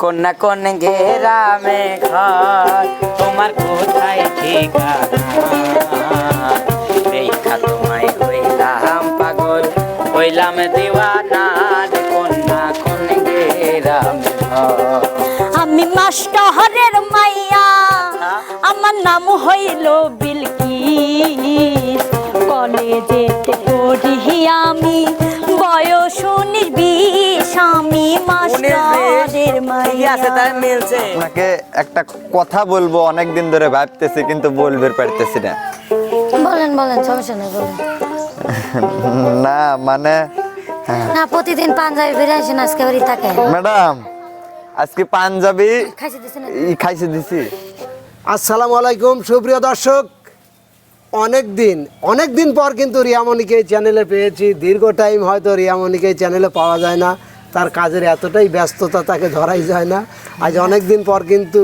কন্যা কোন গেরামে ঘর তোমার কোথায় ঠিকানা? দেখা তোমায় হইলাম পাগল হইলাম দিওয়ানা রে কন্যা কোন গেরামে ঘর আমি মাস্টারের মাইয়া আমার নাম হইল বিলকিস। কলেজেতে পড়ি আমি বয়স আপনাকে একটা কথা বলব অনেক দিন ধরে ভাবতেছি কিন্তু বলবে পারতেছি না। বলেন বলেন সমস্যা নেই বলেন। না মানে না প্রতিদিন পাঞ্জাবি ফিরে আসেন আজকে বাড়ি থাকে ম্যাডাম আজকে পাঞ্জাবি খাইছে দিছি আসসালামু আলাইকুম সুপ্রিয় দর্শক। অনেক দিন অনেক দিন পর কিন্তু রিয়ামণিকে চ্যানেলে পেয়েছি। দীর্ঘ টাইম হয়তো রিয়ামণিকে চ্যানেলে পাওয়া যায় না। তার কাজের এতটাই ব্যস্ততা তাকে ধরাই যায় না। আজ অনেক দিন পর কিন্তু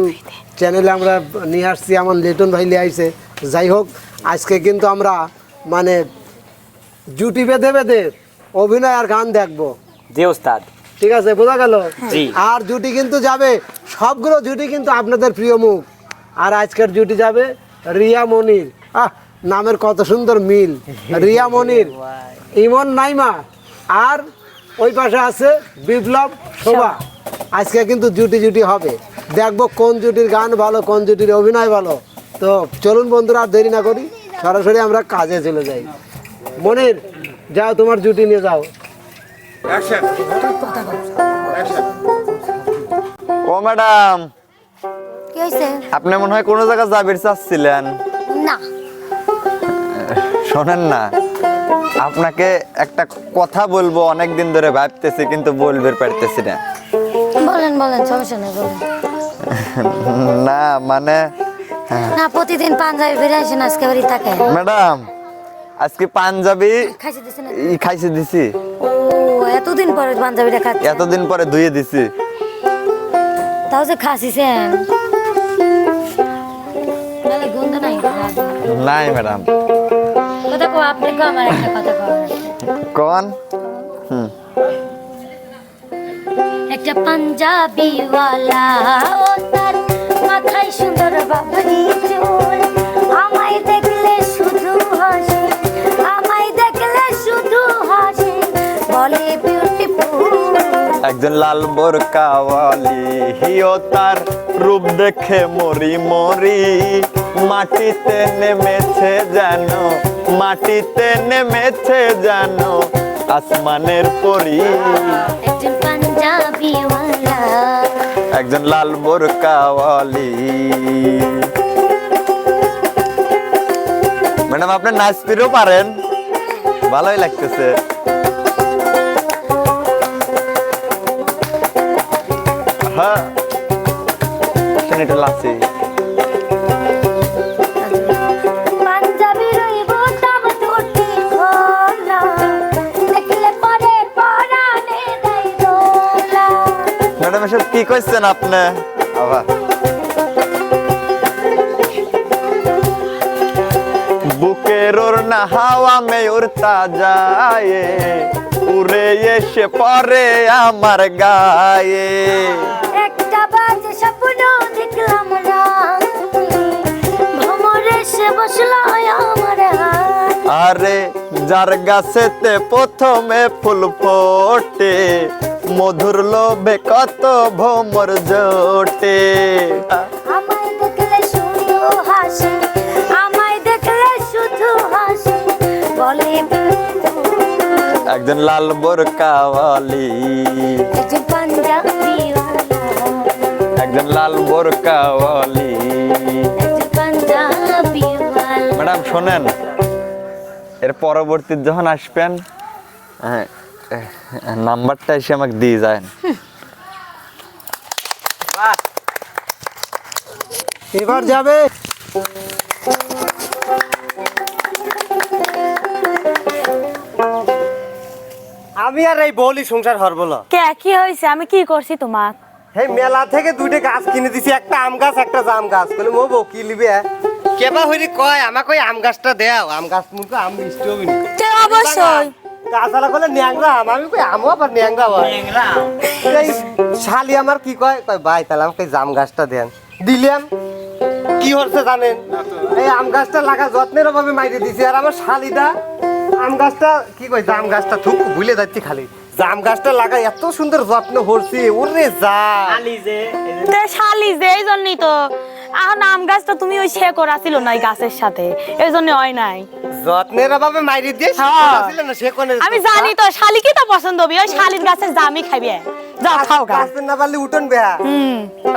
চ্যানেলে আমরা নিয়ে আসছি আমার লিটন ভাই নিয়ে আইছে। যাই হোক আজকে কিন্তু আমরা মানে জুটি বেঁধে বেঁধে অভিনয় আর গান দেখব। জি ঠিক আছে বোঝা গেল? আর জুটি কিন্তু যাবে সবগুলো জুটি কিন্তু আপনাদের প্রিয় মুখ। আর আজকের জুটি যাবে রিয়া মনির। আহ নামের কত সুন্দর মিল। রিয়া মনির ইমন নাইমা। আর ওই পাশে আছে বিপ্লব শোভা। আজকে কিন্তু জুটি জুটি হবে। দেখব কোন জুটির গান ভালো কোন জুটির অভিনয় ভালো। তো চলুন বন্ধুরা আর দেরি না করি সরাসরি আমরা কাজে চলে যাই। মনির যাও তোমার জুটি নিয়ে যাও। ও ম্যাডাম। আপনি মনে হয় কোনো জায়গায় যাবির চাচ্ছিলেন না। শোনেন না। আপনাকে একটা কথা বলব অনেক দিন ধরে ভাবতেছি কিন্তু বলবে পারতেছি না। বলেন বলেন সমস্যা নেই বলেন। না মানে না প্রতিদিন পাঞ্জাবি ফিরে আসেন আজকে বাড়ি থাকে ম্যাডাম আজকে পাঞ্জাবি খাইছে দিছেন ই খাইছে দিছি। ও এতদিন পরে পাঞ্জাবিটা খাচ্ছে। এতদিন পরে ধুয়ে দিছি। তাও যে খাসিছেন তাহলে গন্ধ নাই। নাই ম্যাডাম। কথা কো আপনি কো আমার একটা কথা কো কোন? হুম। একটা পাঞ্জাবি ওয়ালা ও তার মাথায় সুন্দর বাবরি চুল। আমায় দেখলে শুধু হাসে আমায় দেখলে শুধু হাসে বলে বিউটিফুল একজন লাল বোরকাওয়ালি হিও তার রূপ দেখে মরি মরি। মাটিতে নেমেছে যেন মাটিতে নেমেছে যেন আসমানের পরি। একজন পাঞ্জাবি একজন লাল বোরকাওয়ালি ম্যাডাম আপনি নাচ ফিরেও পারেন। ভালোই লাগতেছে। হ্যাঁ। একটু লাচি ম্যাডাম এসব কি করছেন আপনি? আবার বুকের ওর না হাওয়া মে উড়তা যায় উড়ে এসে পরে আমার গায়ে। একটা বাজে স্বপ্ন দেখলাম রাতে ভ্রমরে সে বসল আমার আরে যার গাছেতে প্রথমে ফুল ফোটে মধুর লোভে কত ভোমর জোটে। আমায় দেখলে শুধু হাসে আমায় দেখলে শুধু হাসে বলে একজন লাল বোরকাওয়ালি একজন পাঞ্জাবি একজন লাল বোরকাওয়ালি ম্যাডাম শোনেন এর পরবর্তী যখন আসবেন হ্যাঁ, নাম্বারটা এসে আমাকে দিয়ে যায় এবার যাবে। আমি আর এই বলি সংসার হরব না। কে কি হয়েছে? আমি কি করছি তোমাক? এই মেলা থেকে দুইটা গাছ কিনে দিছি একটা আম গাছ একটা জাম গাছ। বলে মো বউ কি লিবে কেবা হইরি কয় আমাকে ওই আম গাছটা দেও। আম গাছ মুখে আম মিষ্টি হবি অবশ্যই। গাছালা কলে ন্যাংরা আম আমি কই আমও আবার ন্যাংরা হয়? এই শালি আমার কি কয়? কয় ভাই তাহলে আমাকে জাম গাছটা দেন। দিলাম কি হচ্ছে জানেন? এই আম গাছটা লাগা যত্নের অভাবে মাইরে দিছি। আর আমার শালিটা আম গাছটা কি কয় জাম গাছটা থুক ভুলে যাচ্ছি খালি। জাম গাছটা লাগা এত সুন্দর যত্ন করছি ওরে যা। খালি যে শালি যে এই জন্যই তো। এখন আম গাছটা তুমি ওই সে করা ছিল না ওই গাছের সাথে। এই জন্য হয় নাই। যত্নের অভাবে মাইরে দিয়ে হ্যাঁ। সে কোনে আমি জানি তো শালিকে তো পছন্দ হবে ওই শালির গাছের জামই খাইবে। যাও খাও গা। গাছ না পারলে উঠন বেহা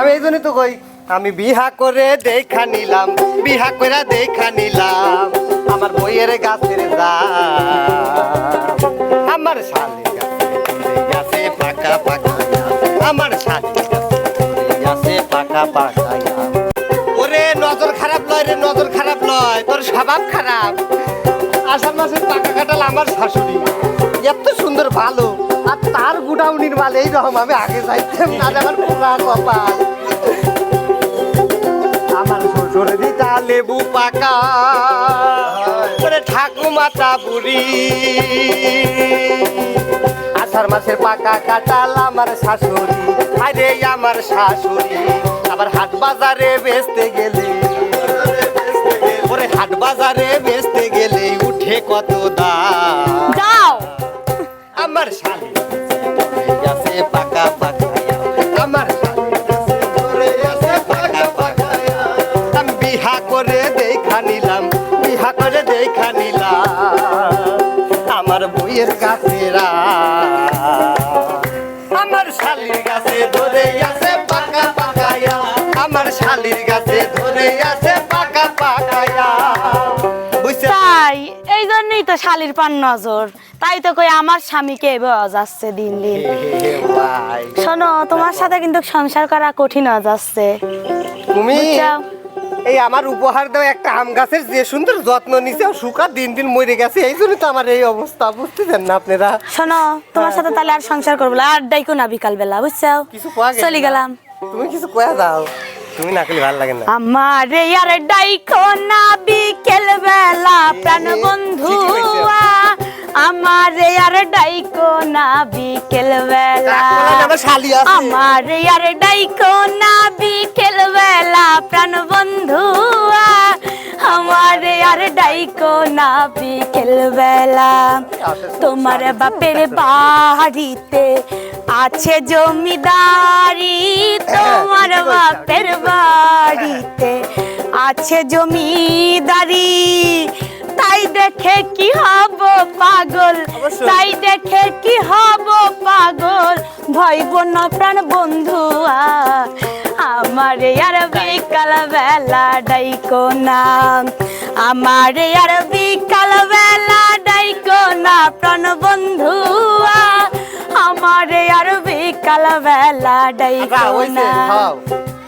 আমি এই জন্যই তো কই আমি বিহা করে দেখা নিলাম বিহা করে দেখা নিলাম আমার বইয়ের গাছের দাম আমার শালির গাছে পাকা পাকা আমার শালির গাছে পাকা পাকা নজর খারাপ লয় রে নজর খারাপ লয়। তোর স্বভাব খারাপ। আষাঢ় মাসের পাকা কাটাল আমার শাশুড়ি। এত সুন্দর ভালো আর তার গুডাউনির মাল এইরকম আমি আগে যাইতাম না আমার পোড়া কপাল। আমার শ্বশুর দিতা লেবু পাকা। ঠাকুমাতা বুড়ি আষাঢ় মাসের পাকা কাটাল আমার শাশুড়ি। আরে আমার শাশুড়ি আবার হাট বাজারে বেচতে গেলে ওরে হাট বাজারে বেচতে গেলে উঠে কত দাম। যাও। আমার শালি আছে পাকা পাকা আমার আমি বিহা করে দেখা নিলাম বিহা করে দেখা নিলাম। আমার বইয়ের গাছেরা আমার শালির গাছে ধরে আছে পাকা পাকায়া আমার শালির গাছে ধরে আছে শালির পান নজর। তাই তো কই আমার স্বামীকে এবার যাচ্ছে দিন দিন। শোনো তোমার সাথে কিন্তু সংসার করা কঠিন হয়ে যাচ্ছে। তুমি এই আমার উপহার দেওয়া একটা আম গাছের যে সুন্দর যত্ন নিছে শুকা দিন দিন মরে গেছে এই জন্য তো আমার এই অবস্থা বুঝতেছেন না আপনারা? শোনো তোমার সাথে তাহলে আর সংসার করব না, আর ডাইকো না বিকাল বেলা বুঝছ চলে গেলাম। তুমি কিছু কয়া দাও। তুমি না খেলে ভালো লাগে না। আমার আর ডাইকো না বিকেল বেলা প্রাণ বন্ধু আমার আর ডাইকো না বিকেল বেলা। আমার আর ডাইকো না বিকেল বেলা প্রাণ বন্ধু আমার আর ডাইকো না বিকেল বেলা। তোমার বাপের বাড়িতে আছে জমিদারি তোমার বাপের বাড়িতে আছে জমিদারি। তাই দেখে কি হব পাগল তাই দেখে কি হব পাগল। ভয় বোন প্রাণ বন্ধুয়া আমার আর বিকাল বেলা ডাইকো না। আমার আর বিকাল বেলা ডাইকো না প্রাণ বন্ধুয়া। আমার আর বিকাল বেলা আচ্ছা, ডাইকো না।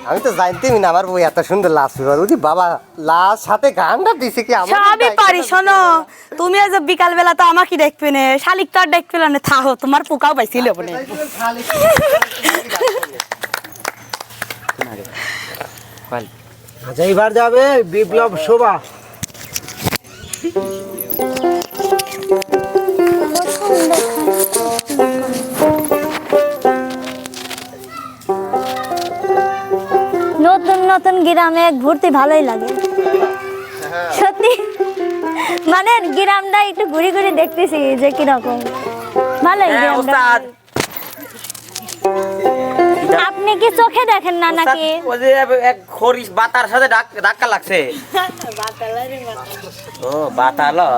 আমি তো জানতেই না আমার বই এত সুন্দর লাশ বুঝি বাবা লাশ সাথে গানটা দিছে কি? আমার সবই পারি শোনো। তুমি আজ বিকাল বেলা তো আমাকে দেখবে না। শালিক তো আর দেখবে না থাহো তোমার পোকাও পাইছিল বলে খালি। আচ্ছা এইবার যাবে বিপ্লব শোভা। নতুন নতুন গ্রামে ঘুরতে ভালোই লাগে। সত্যি? মানে গ্রামটা একটু ঘুরে ঘুরে দেখতেছি যে কীরকম। ভালোই হ্যাঁ, আপনি কি চোখে দেখেন না নাকি? ওই যে এক খরিস বাতার সাথে ডাক- ধাক্কা লাগছে। ও বাতালো?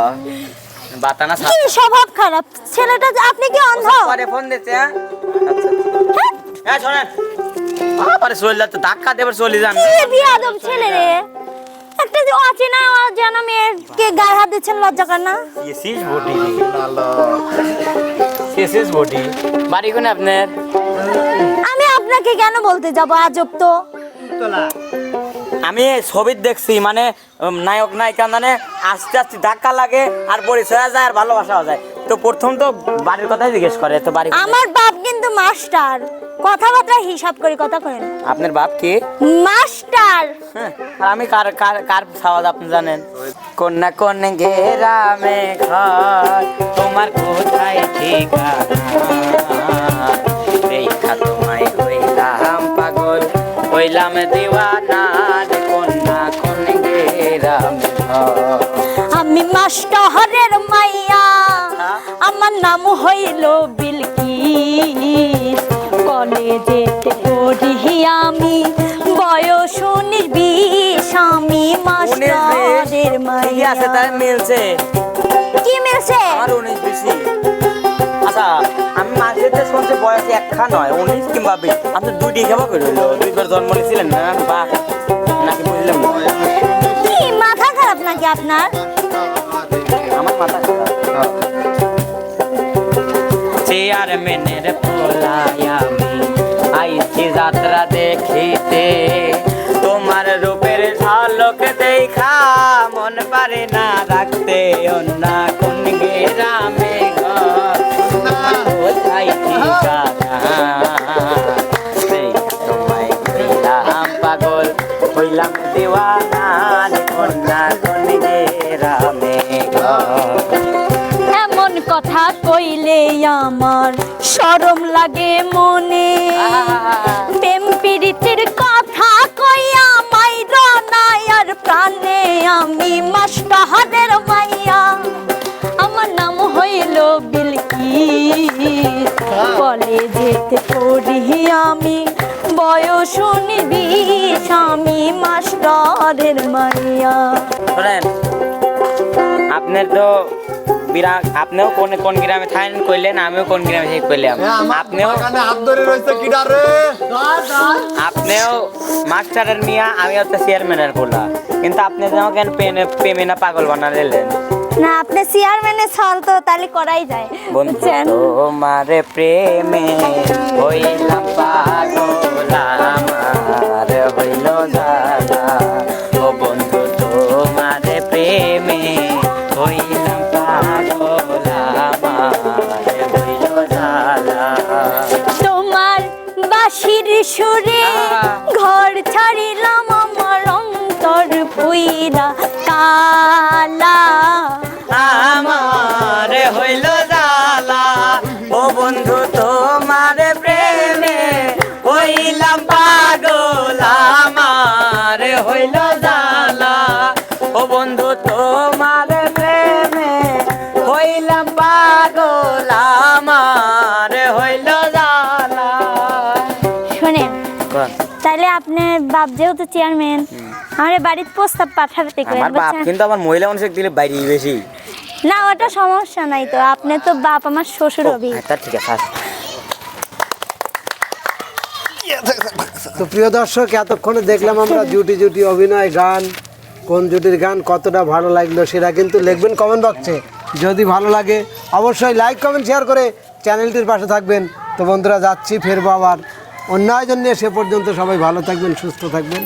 বাতা না কি স্বভাব খারাপ? ছেলেটা যে- আপনি কি অন্ধ? পরে ফোন দিচ্ছে হ্যাঁ? আচ্ছা হ্যাঁ শোনেন। আরে চলে যাচ্ছে ধাক্কা চলে যান। কি বিয়াদব ছেলে রে। একটা যে অচেনা অজানা মেয়েকে গায়ে হাত দিচ্ছেন লজ্জা কর না। এসিস বডি এসিস বডি বাড়ি কোনে আপনার? আমি আপনাকে কেন বলতে যাব? আজব তো। আমি ছবি দেখছি মানে নায়ক নায়িকা মানে আস্তে আস্তে ধাক্কা লাগে আর পরিচয় যায় আর ভালোবাসা যায়। তো প্রথম তো বাড়ির কথাই জিজ্ঞেস করে তো বাড়ি আমার বাপ কিন্তু মাস্টার। কথাবার্তা হিসাব করে কথা করেন আপনার বাপ কি? মাস্টার। হ্যাঁ, আর আমি কার কার কার সাওয়াজ আপনি জানেন? কোন কোন গেরামে ঘর তোমার কোথায় ঠিকানা? দেখা তোমায় হই হইলাম দিওয়ানা। নাম হইল বিলকিস কলেজেতে পড়ি আমি বয়স বিশ আমি মাস্টারের আছে মাইয়া তাই মিলছে। কি মিলছে? আমার উনিশ বেশি আচ্ছা আমি মাঝেতে শুনছি বয়স একখা নয় উনিশ কিংবা বিশ। আপনি দুইটি খেবা করে হইল দুইবার জন্ম নিয়েছিলেন না? বা নাকি বুঝলাম না? কি মাথা খারাপ নাকি আপনার? আমার মাথা খারাপ। চেয়ারম্যানের পোলাই আমি আইছি যাত্রা দেখিতে। তোমার রূপের ঝলক দেখা মন পারে না রাখতে। অন্য কোন গ্রামে তোমায় পাগল হইলাম দিওয়ানা কইলে আমার সরম লাগে মনে। প্রেম পীড়িতের কথা কইয়া মাইরা নাই আর প্রাণে আমি মাস্টারের মাইয়া। আমার নাম হইল বিলকিস কলেজেতে পড়ি আমি বয়স উনিশ আমি মাস্টারের মাইয়া। আপনার তো আপনিও কোন কোন গ্রামে থাকেন কইলেন আমিও কোন গ্রামে থেকে কইলাম। আপনিও হাত ধরে রয়েছে কিডা রে? আপনিও মাস্টারের মিয়া আমি হচ্ছে চেয়ারম্যানের পোলা। কিন্তু আপনি যে আমাকে পেনে প্রেমে না পাগল বানালেন না আপনি চেয়ারম্যানের ছল তো তাহলে করাই যায়। বুঝছেন? তোমার প্রেমে হইলাম পাগল আমার হইল ও বন্ধু তোমার প্রেমে পুইরা কালা বাপ যেহেতু চেয়ারম্যান আমার বাড়িতে প্রস্তাব পাঠাতে করেন আমার বাপ কিন্তু আমার মহিলা মানুষের দিলে বাইরে বেশি। না ওটা সমস্যা নাই তো আপনি তো বাপ আমার শ্বশুর হবি আচ্ছা ঠিক আছে। তো প্রিয় দর্শক এতক্ষণে দেখলাম আমরা জুটি জুটি অভিনয় গান কোন জুটির গান কতটা ভালো লাগল সেটা কিন্তু লিখবেন কমেন্ট বক্সে যদি ভালো লাগে অবশ্যই লাইক কমেন্ট শেয়ার করে চ্যানেলটির পাশে থাকবেন। তো বন্ধুরা যাচ্ছি ফেরবো আবার। অন্য জন্যে সে পর্যন্ত সবাই ভালো থাকবেন সুস্থ থাকবেন।